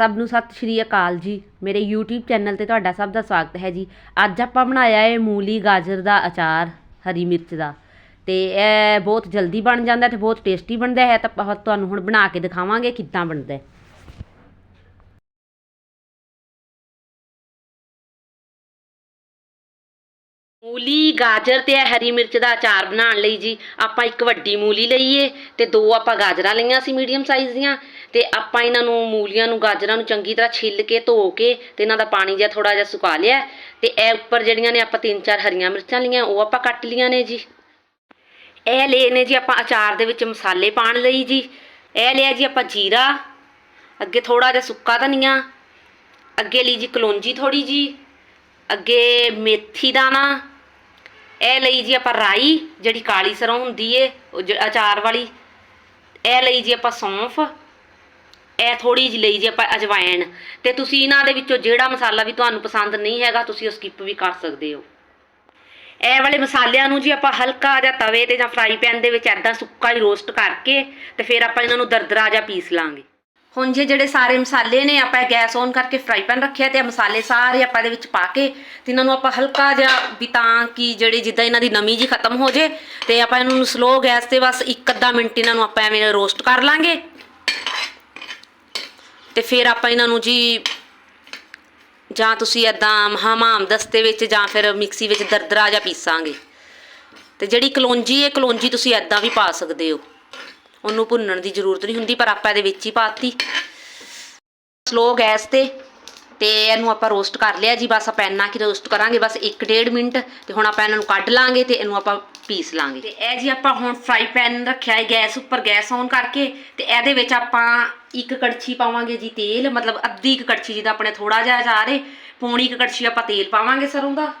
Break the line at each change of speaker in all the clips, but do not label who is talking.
ਸਭ ਨੂੰ ਸਤਿ ਸ਼੍ਰੀ ਅਕਾਲ ਜੀ। ਮੇਰੇ YouTube ਚੈਨਲ ਤੇ ਤੁਹਾਡਾ ਸਭ ਦਾ ਸਵਾਗਤ ਹੈ ਜੀ। ਅੱਜ ਆਪਾਂ ਬਣਾਇਆ ਹੈ ਮੂਲੀ ਗਾਜਰ ਦਾ ਅਚਾਰ, ਹਰੀ ਮਿਰਚ ਦਾ। ਤੇ ਇਹ ਬਹੁਤ ਜਲਦੀ ਬਣ ਜਾਂਦਾ ਤੇ ਬਹੁਤ ਟੇਸਟੀ ਬਣਦਾ ਹੈ। ਤਾਂ ਤੁਹਾਨੂੰ ਹੁਣ ਬਣਾ ਕੇ ਦਿਖਾਵਾਂਗੇ ਕਿੱਦਾਂ ਬਣਦਾ ਹੈ। ਮੂਲੀ, ਗਾਜਰ ਤੇ ਇਹ ਹਰੀ ਮਿਰਚ ਦਾ ਅਚਾਰ ਬਣਾਉਣ ਲਈ ਜੀ, ਆਪਾਂ ਇੱਕ ਵੱਡੀ ਮੂਲੀ ਲਈਏ ਤੇ ਦੋ ਆਪਾਂ ਗਾਜਰਾਂ ਲਈਆਂ ਸੀ ਮੀਡੀਅਮ ਸਾਈਜ਼ ਦੀਆਂ ਤੇ ਆਪਾਂ ਇਹਨਾਂ ਨੂੰ ਮੂਲੀਆਂ ਨੂੰ, ਗਾਜਰਾਂ ਨੂੰ ਚੰਗੀ ਤਰ੍ਹਾਂ ਛਿੱਲ ਕੇ, ਧੋ ਕੇ ਤੇ ਇਹਨਾਂ ਦਾ ਪਾਣੀ ਜਿਹਾ ਥੋੜਾ ਜਿਹਾ ਸੁਕਾ ਲਿਆ ਤੇ ਇਹ ਉੱਪਰ ਜਿਹੜੀਆਂ ਨੇ ਆਪਾਂ ਤਿੰਨ ਚਾਰ ਹਰੀਆਂ ਮਿਰਚਾਂ ਲਈਆਂ, ਉਹ ਆਪਾਂ ਕੱਟ ਲੀਆਂ ਨੇ ਜੀ। ਇਹ ਲਏ ਨੇ ਜੀ ਆਪਾਂ ਅਚਾਰ ਦੇ ਵਿੱਚ ਮਸਾਲੇ ਪਾਉਣ ਲਈ ਜੀ। ਇਹ ਲਿਆ ਜੀ ਆਪਾਂ ਜੀਰਾ, ਅੱਗੇ ਥੋੜਾ ਜਿਹਾ ਸੁੱਕਾ ਧਨੀਆ, ਅੱਗੇ ਲਈ ਜੀ ਕਲੌਂਜੀ ਥੋੜੀ ਜੀ, ਅੱਗੇ ਮੇਥੀ ਦਾਣਾ ਇਹ ਲਈ ਜੀ ਆਪਾਂ ਰਾਈ, ਜਿਹੜੀ ਕਾਲੀ ਸਰੋਂ ਹੁੰਦੀ ਏ, ਉਹ ਜ- ਅਚਾਰ ਵਾਲੀ। ਇਹ ਲਈ ਜੀ ਆਪਾਂ ਸੌਂਫ। ਇਹ ਥੋੜੀ ਜਿਹੀ ਲਈ ਜੀ ਆਪਾਂ ਅਜਵਾਇਣ। ਤੇ ਤੁਸੀਂ ਇਹਨਾਂ ਦੇ ਵਿੱਚੋਂ ਜਿਹੜਾ ਮਸਾਲਾ ਵੀ ਤੁਹਾਨੂੰ ਪਸੰਦ ਨਹੀਂ ਹੈਗਾ, ਤੁਸੀਂ ਉਹ ਸਕਿਪ ਵੀ ਕਰ ਸਕਦੇ ਹੋ। ਇਹ ਵਾਲੇ ਮਸਾਲਿਆਂ ਨੂੰ ਜੀ ਆਪਾਂ ਹਲਕਾ ਜਿਹਾ ਤਵੇ ਤੇ ਜਾਂ ਫਰਾਈ ਪੈਨ ਦੇ ਵਿੱਚ ਐਦਾਂ ਸੁੱਕਾ ਹੀ ਰੋਸਟ ਕਰਕੇ ਤੇ ਫਿਰ ਆਪਾਂ ਇਹਨਾਂ ਨੂੰ ਦਰਦਰਾ ਜਿਹਾ ਪੀਸ ਲਾਂਗੇ। ਹੁਣ ਜੇ ਜਿਹੜੇ ਸਾਰੇ ਮਸਾਲੇ ਨੇ, ਆਪਾਂ ਗੈਸ ਔਨ ਕਰਕੇ ਫਰਾਈ ਪੈਨ ਰੱਖਿਆ ਤੇ ਮਸਾਲੇ ਸਾਰੇ ਆਪਾਂ ਇਹਦੇ ਵਿੱਚ ਪਾ ਕੇ ਤੇ ਇਹਨਾਂ ਨੂੰ ਆਪਾਂ ਹਲਕਾ ਜਿਹਾ ਬਿਤਾਂ ਕਿ ਜਿਹੜੇ ਜਿੱਦਾਂ ਇਹਨਾਂ ਦੀ ਨਮੀ ਜੀ ਖਤਮ ਹੋ ਜੇ ਤੇ ਆਪਾਂ ਇਹਨਾਂ ਨੂੰ ਸਲੋ ਗੈਸ ਤੇ ਬਸ ਇੱਕ ਅੱਧਾ ਮਿੰਟ ਇਹਨਾਂ ਨੂੰ ਆਪਾਂ ਐਵੇਂ ਰੋਸਟ ਕਰ ਲਾਂਗੇ। ਤੇ ਫਿਰ ਆਪਾਂ ਇਹਨਾਂ ਨੂੰ ਜੀ ਜਾਂ ਤੁਸੀਂ ਐਦਾਂ ਹਮਾਮ ਦਸਤੇ ਵਿੱਚ ਜਾਂ ਫਿਰ ਮਿਕਸੀ ਵਿੱਚ ਦਰਦਰਾ ਜਾਂ ਪੀਸਾਂਗੇ। ਤੇ ਜਿਹੜੀ ਕਲੋਂਜੀ ਹੈ, ਕਲੋਂਜੀ ਤੁਸੀਂ ਐਦਾਂ ਵੀ ਪਾ ਸਕਦੇ ਹੋ। ਉਹਨੂੰ ਭੁੰਨਣ ਦੀ ਜ਼ਰੂਰਤ ਨਹੀਂ ਹੁੰਦੀ, ਪਰ ਆਪਾਂ ਇਹਦੇ ਵਿੱਚ ਹੀ ਪਾਤੀ। ਸਲੋ ਗੈਸ ਤੇ ਤੇ ਇਹਨੂੰ ਆਪਾਂ ਰੋਸਟ ਕਰ ਲਿਆ ਜੀ। ਬਸ ਆਪਾਂ ਇੰਨਾ ਕਿ ਰੋਸਟ ਕਰਾਂਗੇ, ਬਸ 1.5 ਮਿੰਟ, ਤੇ ਹੁਣ ਆਪਾਂ ਇਹਨਾਂ ਨੂੰ ਕੱਢ ਲਾਂਗੇ ਤੇ ਇਹਨੂੰ ਆਪਾਂ ਪੀਸ ਲਾਂਗੇ। ਤੇ ਇਹ ਜੀ ਆਪਾਂ ਹੁਣ ਫਰਾਈ ਪੈਨ ਰੱਖਿਆ ਹੈ ਗੈਸ ਉੱਪਰ, ਗੈਸ ਔਨ ਕਰਕੇ, ਤੇ ਇਹਦੇ ਵਿੱਚ ਆਪਾਂ ਇੱਕ ਕੜਛੀ ਪਾਵਾਂਗੇ ਜੀ ਤੇਲ, ਮਤਲਬ ਅੱਧੀ ਇੱਕ ਕੜਛੀ ਜਿਹਦਾ ਆਪਣੇ ਥੋੜਾ ਜਿਹਾ ਜਾ ਰਹੇ ਪੌਣੀ ਇੱਕ ਕੜਛੀ ਆਪਾਂ ਤੇਲ ਪਾਵਾਂਗੇ ਸਰੋਂ ਦਾ।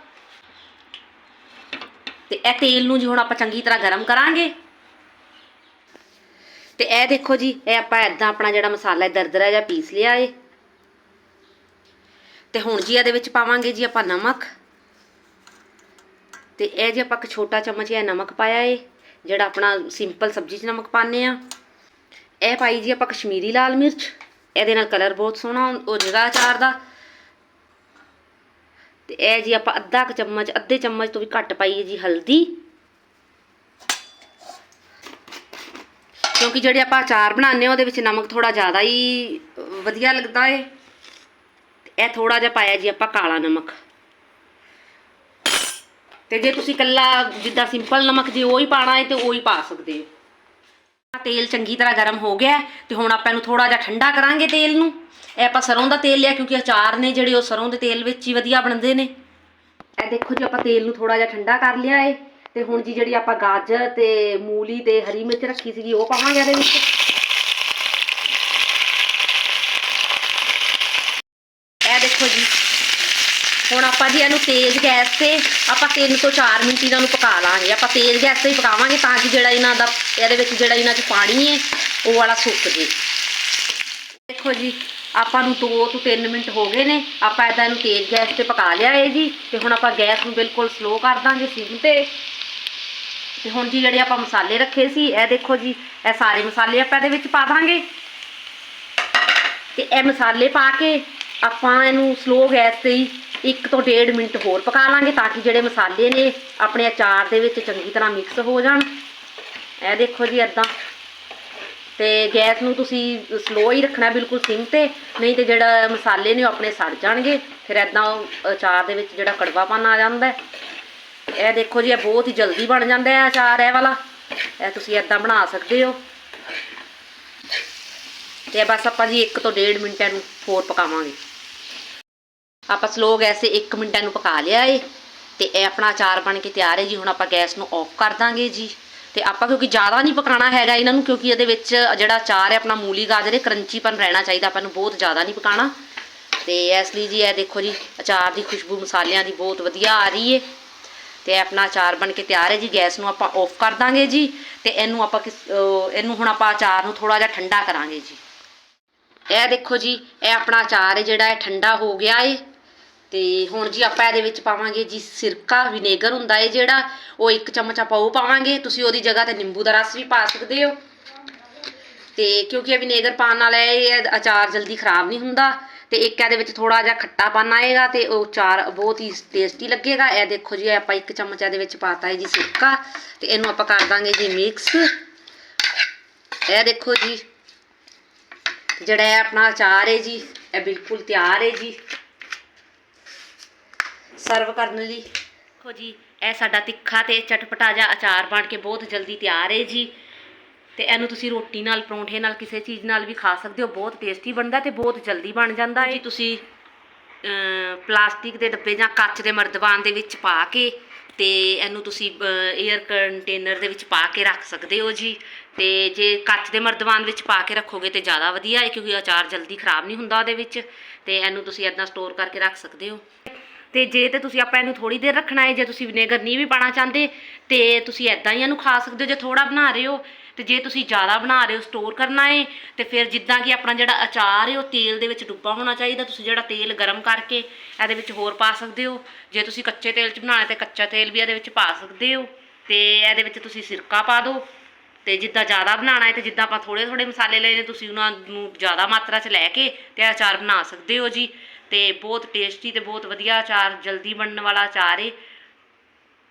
ਤੇ ਇਹ ਤੇਲ ਨੂੰ ਜੀ ਹੁਣ ਆਪਾਂ ਚੰਗੀ ਤਰ੍ਹਾਂ ਗਰਮ ਕਰਾਂਗੇ। ਤੇ ਇਹ ਦੇਖੋ ਜੀ, ਇਹ ਆਪਾਂ ਐਦਾਂ ਆਪਣਾ ਜਿਹੜਾ ਮਸਾਲਾ ਦਰਦਰਾ ਜਿਹਾ ਪੀਸ ਲਿਆ ਏ। ਤੇ ਹੁਣ ਜੀ ਇਹਦੇ ਵਿੱਚ ਪਾਵਾਂਗੇ ਜੀ ਆਪਾਂ ਨਮਕ। ਤੇ ਇਹ ਜੀ ਆਪਾਂ ਇੱਕ ਛੋਟਾ ਚਮਚ ਇਹ ਨਮਕ ਪਾਇਆ ਏ, ਜਿਹੜਾ ਆਪਣਾ ਸਿੰਪਲ ਸਬਜ਼ੀ 'ਚ ਨਮਕ ਪਾਉਂਦੇ ਆ ਇਹ ਪਾਈ ਜੀ ਆਪਾਂ ਕਸ਼ਮੀਰੀ ਲਾਲ ਮਿਰਚ, ਇਹਦੇ ਨਾਲ ਕਲਰ ਬਹੁਤ ਸੋਹਣਾ ਉਹ ਜਾਏਗਾ ਅਚਾਰ ਦਾ। ਤੇ ਇਹ ਜੀ ਆਪਾਂ ਅੱਧਾ ਕੁ ਚਮਚ, ਅੱਧੇ ਚਮਚ ਤੋਂ ਵੀ ਘੱਟ ਪਾਈਏ ਜੀ ਹਲਦੀ। ਕਿਉਂਕਿ ਜਿਹੜੇ ਆਪਾਂ ਅਚਾਰ ਬਣਾਉਂਦੇ ਆ ਉਹਦੇ ਵਿੱਚ ਨਮਕ ਥੋੜਾ ਜ਼ਿਆਦਾ ਹੀ ਵਧੀਆ ਲੱਗਦਾ ਏ। ਤੇ ਇਹ ਥੋੜਾ ਜਿਹਾ ਪਾਇਆ ਜੀ ਆਪਾਂ ਕਾਲਾ ਨਮਕ। ਤੇ ਜੇ ਤੁਸੀਂ ਕੱਲਾ ਜਿੱਦਾਂ ਸਿੰਪਲ ਨਮਕ ਜੇ ਉਹ ਹੀ ਪਾਣਾ ਹੈ ਤੇ ਉਹ ਹੀ ਪਾ ਸਕਦੇ ਹੋ। ਤੇਲ ਚੰਗੀ ਤਰ੍ਹਾਂ ਗਰਮ ਹੋ ਗਿਆ ਹੈ ਤੇ ਹੁਣ ਆਪਾਂ ਇਹਨੂੰ ਥੋੜਾ ਜਿਹਾ ਠੰਡਾ ਕਰਾਂਗੇ ਤੇਲ ਨੂੰ। ਇਹ ਆਪਾਂ ਸਰੋਂ ਦਾ ਤੇਲ ਲਿਆ, ਕਿਉਂਕਿ ਅਚਾਰ ਨੇ ਜਿਹੜੇ ਉਹ ਸਰੋਂ ਦੇ ਤੇਲ ਵਿੱਚ ਹੀ ਵਧੀਆ ਬਣਦੇ ਨੇ। ਇਹ ਦੇਖੋ ਜੀ ਆਪਾਂ ਤੇਲ ਨੂੰ ਥੋੜਾ ਜਿਹਾ ਠੰਡਾ ਕਰ ਲਿਆ ਏ। ਤੇ ਹੁਣ ਜੀ ਜਿਹੜੀ ਆਪਾਂ ਗਾਜਰ ਤੇ ਮੂਲੀ ਤੇ ਹਰੀ ਮਿਰਚ ਰੱਖੀ ਸੀਗੀ, ਉਹ ਪਾਵਾਂਗੇ ਇਹਦੇ ਵਿੱਚ। ਇਹ ਦੇਖੋ ਜੀ, ਹੁਣ ਆਪਾਂ ਜੀ ਇਹਨੂੰ ਤੇਜ਼ ਗੈਸ ਤੇ ਆਪਾਂ 3 ਤੋਂ 4 ਮਿੰਟ ਇਹਨਾਂ ਨੂੰ ਪਕਾ ਲਾਂਗੇ। ਆਪਾਂ ਤੇਜ਼ ਗੈਸ ਤੇ ਹੀ ਪਕਾਵਾਂਗੇ ਤਾਂ ਕਿ ਜਿਹੜਾ ਇਹਨਾਂ ਦਾ, ਇਹਦੇ ਵਿੱਚ ਜਿਹੜਾ ਇਹਨਾਂ 'ਚ ਪਾਣੀ ਹੈ, ਉਹ ਵਾਲਾ ਸੁੱਕ ਜੇ। ਦੇਖੋ ਜੀ, ਆਪਾਂ ਨੂੰ 2 ਤੋਂ 3 ਮਿੰਟ ਹੋ ਗਏ ਨੇ, ਆਪਾਂ ਇਹਦਾ ਇਹਨੂੰ ਤੇਜ਼ ਗੈਸ ਤੇ ਪਕਾ ਲਿਆ ਹੈ ਜੀ। ਤੇ ਹੁਣ ਆਪਾਂ ਗੈਸ ਨੂੰ ਬਿਲਕੁਲ ਸਲੋ ਕਰ ਦਾਂਗੇ, ਸਿਮ ਤੇ। ਤੇ ਹੁਣ ਜੀ ਜਿਹੜੇ ਆਪਾਂ ਮਸਾਲੇ ਰੱਖੇ ਸੀ, ਇਹ ਦੇਖੋ ਜੀ, ਇਹ ਸਾਰੇ ਮਸਾਲੇ ਆਪਾਂ ਇਹਦੇ ਵਿੱਚ ਪਾ ਦਾਂਗੇ। ਤੇ ਇਹ ਮਸਾਲੇ ਪਾ ਕੇ ਆਪਾਂ ਇਹਨੂੰ ਸਲੋ ਗੈਸ ਤੇ ਹੀ 1 ਤੋਂ 1.5 ਮਿੰਟ ਹੋਰ ਪਕਾ ਲਾਂਗੇ ਤਾਂ ਕਿ ਜਿਹੜੇ ਮਸਾਲੇ ਨੇ ਆਪਣੇ ਅਚਾਰ ਦੇ ਵਿੱਚ ਚੰਗੀ ਤਰ੍ਹਾਂ ਮਿਕਸ ਹੋ ਜਾਣ। ਇਹ ਦੇਖੋ ਜੀ ਇਦਾਂ ਤੇ ਗੈਸ ਨੂੰ ਤੁਸੀਂ ਸਲੋ ਹੀ ਰੱਖਣਾ ਬਿਲਕੁਲ ਸਿੰਮ ਤੇ, ਨਹੀਂ ਤੇ ਜਿਹੜਾ ਮਸਾਲੇ ਨੇ ਉਹ ਆਪਣੇ ਸੜ ਜਾਣਗੇ। ਫਿਰ ਇਦਾਂ ਅਚਾਰ ਦੇ ਵਿੱਚ ਜਿਹੜਾ ਕੜਵਾਪਨ ਆ ਜਾਂਦਾ ਹੈ। ਇਹ ਦੇਖੋ ਜੀ, ਇਹ ਬਹੁਤ ਹੀ ਜਲਦੀ ਬਣ ਜਾਂਦਾ ਹੈ ਅਚਾਰ, ਇਹ ਵਾਲਾ। ਇਹ ਤੁਸੀਂ ਇਦਾਂ ਬਣਾ ਸਕਦੇ ਹੋ। ਤੇ ਬਸ ਆਪਾਂ ਜੀ 1 ਤੋਂ 1.5 ਮਿੰਟਾਂ ਨੂੰ ਹੋਰ ਪਕਾਵਾਂਗੇ। ਆਪਾਂ ਸਲੋ ਗੈਸ ਤੇ 1 ਮਿੰਟਾਂ ਨੂੰ ਪਕਾ ਲਿਆ ਏ। ਤੇ ਇਹ ਆਪਣਾ ਅਚਾਰ ਬਣ ਕੇ ਤਿਆਰ ਹੈ ਜੀ। ਹੁਣ ਆਪਾਂ ਗੈਸ ਨੂੰ ਆਫ ਕਰ ਦਾਂਗੇ ਜੀ। ਤੇ ਆਪਾਂ ਕਿਉਂਕਿ ਜ਼ਿਆਦਾ ਨਹੀਂ ਪਕਾਣਾ ਹੈਗਾ ਇਹਨਾਂ ਨੂੰ, ਕਿਉਂਕਿ ਇਹਦੇ ਵਿੱਚ ਜਿਹੜਾ ਅਚਾਰ ਹੈ, ਆਪਣਾ ਮੂਲੀ ਗਾਜਰ ਹੈ, ਕਰੰਚੀਪਨ ਰਹਿਣਾ ਚਾਹੀਦਾ। ਆਪਾਂ ਨੂੰ ਬਹੁਤ ਜ਼ਿਆਦਾ ਨਹੀਂ ਪਕਾਣਾ ਤੇ ਇਸ ਲਈ ਜੀ ਇਹ ਦੇਖੋ ਜੀ, ਅਚਾਰ ਦੀ ਖੁਸ਼ਬੂ ਮਸਾਲਿਆਂ ਦੀ ਬਹੁਤ ਵਧੀਆ ਆ ਰਹੀ ਏ। ਤੇ ਇਹ ਆਪਣਾ ਅਚਾਰ ਬਣ ਕੇ ਤਿਆਰ ਹੈ ਜੀ, ਗੈਸ ਨੂੰ ਆਪਾਂ ਆਫ ਕਰ ਦਾਂਗੇ ਜੀ, ਤੇ ਇਹਨੂੰ ਆਪਾਂ ਕਿਸ ਇਹਨੂੰ ਹੁਣ ਆਪਾਂ ਅਚਾਰ ਨੂੰ ਥੋੜਾ ਜਿਹਾ ਠੰਡਾ ਕਰਾਂਗੇ ਜੀ। ਇਹ ਦੇਖੋ ਜੀ, ਇਹ ਆਪਣਾ ਅਚਾਰ ਹੈ ਜਿਹੜਾ ਇਹ ਠੰਡਾ ਹੋ ਗਿਆ ਏ। ਤੇ ਹੁਣ ਜੀ ਆਪਾਂ ਇਹਦੇ ਵਿੱਚ ਪਾਵਾਂਗੇ ਜੀ ਸਿਰਕਾ ਵਿਨੇਗਰ ਹੁੰਦਾ ਏ ਜਿਹੜਾ, ਉਹ ਇੱਕ ਚਮਚ ਆਪਾਂ ਉਹ ਪਾਵਾਂਗੇ, ਤੁਸੀਂ ਉਹਦੀ ਜਗ੍ਹਾ ਤੇ ਨਿੰਬੂ ਦਾ ਰਸ ਵੀ ਪਾ ਸਕਦੇ ਹੋ। ਤੇ ਕਿਉਂਕਿ ਇਹ ਵਿਨੇਗਰ ਪਾਉਣ ਨਾਲ ਇਹ ਅਚਾਰ ਜਲਦੀ ਖਰਾਬ ਨਹੀਂ ਹੁੰਦਾ ਤੇ ਇੱਕ ਇਹਦੇ ਵਿੱਚ ਥੋੜਾ ਜਿਹਾ ਖੱਟਾਪਨ ਆਏਗਾ ਤੇ ਉਹ ਚਾਰ ਬਹੁਤ ਹੀ ਟੇਸਟੀ ਲੱਗੇਗਾ। ਇਹ ਦੇਖੋ ਜੀ, ਇਹ ਆਪਾਂ ਇੱਕ ਚਮਚ ਇਹਦੇ ਵਿੱਚ ਪਾਤਾ ਹੈ ਜੀ ਸਿਰਕਾ ਤੇ ਇਹਨੂੰ ਆਪਾਂ ਕਰ ਦਾਂਗੇ ਜੀ ਮਿਕਸ ਇਹ ਦੇਖੋ ਜੀ, ਜਿਹੜਾ ਇਹ ਆਪਣਾ ਅਚਾਰ ਹੈ ਜੀ, ਇਹ ਬਿਲਕੁਲ ਤਿਆਰ ਹੈ ਜੀ। ਸਰਵ ਕਰਨ ਲਈ। ਦੇਖੋ ਜੀ, ਇਹ ਸਾਡਾ ਤਿੱਖਾ ਤੇ ਚਟਪਟਾ ਜਿਹਾ ਅਚਾਰ ਬਣ ਕੇ ਬਹੁਤ ਜਲਦੀ ਤਿਆਰ ਹੈ ਜੀ। ਤੇ ਇਹਨੂੰ ਤੁਸੀਂ ਰੋਟੀ ਨਾਲ, ਪਰੌਂਠੇ ਨਾਲ, ਕਿਸੇ ਚੀਜ਼ ਨਾਲ ਵੀ ਖਾ ਸਕਦੇ ਹੋ। ਬਹੁਤ ਟੇਸਟੀ ਬਣਦਾ ਤੇ ਬਹੁਤ ਜਲਦੀ ਬਣ ਜਾਂਦਾ ਹੈ ਤੁਸੀਂ ਪਲਾਸਟਿਕ ਦੇ ਡੱਬੇ ਜਾਂ ਕੱਚ ਦੇ ਮਰਦਬਾਨ ਦੇ ਵਿੱਚ ਪਾ ਕੇ ਤੇ ਇਹਨੂੰ ਤੁਸੀਂ 에ਅਰ ਕੰਟੇਨਰ ਦੇ ਵਿੱਚ ਪਾ ਕੇ ਰੱਖ ਸਕਦੇ ਹੋ ਜੀ। ਤੇ ਜੇ ਕੱਚ ਦੇ ਮਰਦਬਾਨ ਵਿੱਚ ਪਾ ਕੇ ਰੱਖੋਗੇ ਤੇ ਜ਼ਿਆਦਾ ਵਧੀਆ ਹੈ, ਕਿਉਂਕਿ ਅਚਾਰ ਜਲਦੀ ਖਰਾਬ ਨਹੀਂ ਹੁੰਦਾ ਉਹਦੇ ਵਿੱਚ। ਤੇ ਇਹਨੂੰ ਤੁਸੀਂ ਇਦਾਂ ਸਟੋਰ ਕਰਕੇ ਰੱਖ ਸਕਦੇ ਹੋ। ਤੇ ਜੇ ਤੇ ਤੁਸੀਂ, ਆਪਾਂ ਇਹਨੂੰ ਥੋੜੀ ਦੇਰ ਰੱਖਣਾ ਹੈ, ਜੇ ਤੁਸੀਂ ਵਿਨੇਗਰ ਨਹੀਂ ਵੀ ਪਾਣਾ ਚਾਹੁੰਦੇ ਤੇ ਤੁਸੀਂ ਐਦਾਂ ਹੀ ਇਹਨੂੰ ਖਾ ਸਕਦੇ ਹੋ। ਜੇ ਥੋੜਾ ਬਣਾ ਰਹੇ ਹੋ ਤੇ ਜੇ ਤੁਸੀਂ ਜ਼ਿਆਦਾ ਬਣਾ ਰਹੇ ਹੋ ਸਟੋਰ ਕਰਨਾ ਹੈ ਤੇ ਫਿਰ ਜਿੱਦਾਂ ਕਿ ਆਪਣਾ ਜਿਹੜਾ ਅਚਾਰ ਹੈ ਉਹ ਤੇਲ ਦੇ ਵਿੱਚ ਡੁੱਬਾ ਹੋਣਾ ਚਾਹੀਦਾ। ਤੁਸੀਂ ਜਿਹੜਾ ਤੇਲ ਗਰਮ ਕਰਕੇ ਇਹਦੇ ਵਿੱਚ ਹੋਰ ਪਾ ਸਕਦੇ ਹੋ। ਜੇ ਤੁਸੀਂ ਕੱਚੇ ਤੇਲ 'ਚ ਬਣਾਉਣਾ ਤੇ ਕੱਚਾ ਤੇਲ ਵੀ ਇਹਦੇ ਵਿੱਚ ਪਾ ਸਕਦੇ ਹੋ। ਤੇ ਇਹਦੇ ਵਿੱਚ ਤੁਸੀਂ ਸਿਰਕਾ ਪਾ ਦਿਓ। ਤੇ ਜਿੱਦਾਂ ਜ਼ਿਆਦਾ ਬਣਾਉਣਾ ਹੈ ਤੇ ਜਿੱਦਾਂ ਆਪਾਂ ਥੋੜੇ ਥੋੜੇ ਮਸਾਲੇ ਲਏ ਨੇ, ਤੁਸੀਂ ਉਹਨਾਂ ਨੂੰ ਜ਼ਿਆਦਾ ਮਾਤਰਾ 'ਚ ਲੈ ਕੇ ਤੇ ਇਹ ਅਚਾਰ ਬਣਾ ਸਕਦੇ ਹੋ ਜੀ। ਤੇ ਬਹੁਤ ਟੇਸਟੀ ਤੇ ਬਹੁਤ ਵਧੀਆ ਅਚਾਰ, ਜਲਦੀ ਬਣਨ ਵਾਲਾ ਅਚਾਰ ਹੈ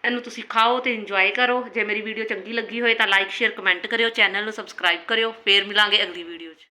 ਇਹਨੂੰ ਤੁਸੀਂ ਖਾਓ ਤੇ ਇੰਜੋਏ ਕਰੋ। ਜੇ ਮੇਰੀ ਵੀਡੀਓ ਚੰਗੀ ਲੱਗੀ ਹੋਏ ਤਾਂ ਲਾਈਕ ਸ਼ੇਅਰ ਕਮੈਂਟ ਕਰਿਓ ਚੈਨਲ ਨੂੰ ਸਬਸਕ੍ਰਾਈਬ ਕਰਿਓ। ਫੇਰ ਮਿਲਾਂਗੇ ਅਗਲੀ ਵੀਡੀਓ 'ਚ।